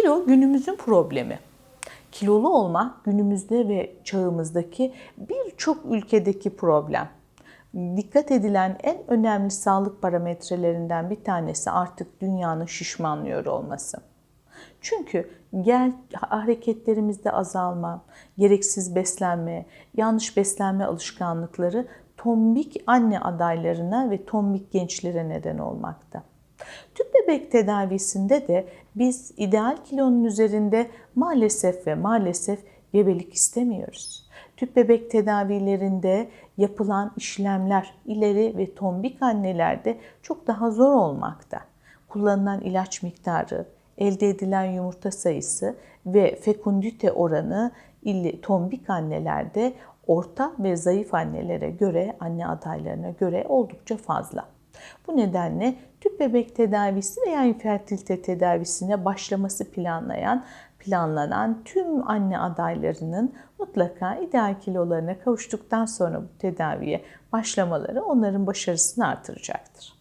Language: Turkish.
Kilo günümüzün problemi. Kilolu olmak günümüzde ve çağımızdaki birçok ülkedeki problem. Dikkat edilen en önemli sağlık parametrelerinden bir tanesi artık dünyanın şişmanlıyor olması. Çünkü gel hareketlerimizde azalma, gereksiz beslenme, yanlış beslenme alışkanlıkları tombik anne adaylarına ve tombik gençlere neden olmakta. Tüp bebek tedavisinde de biz ideal kilonun üzerinde maalesef ve maalesef gebelik istemiyoruz. Tüp bebek tedavilerinde yapılan işlemler ileri ve tombik annelerde çok daha zor olmakta. Kullanılan ilaç miktarı, elde edilen yumurta sayısı ve fekundite oranı tombik annelerde orta ve zayıf annelere göre, anne adaylarına göre oldukça fazla. Bu nedenle tüp bebek tedavisi veya infertilite tedavisine başlaması planlayan planlanan tüm anne adaylarının mutlaka ideal kilolarına kavuştuktan sonra bu tedaviye başlamaları onların başarısını artıracaktır.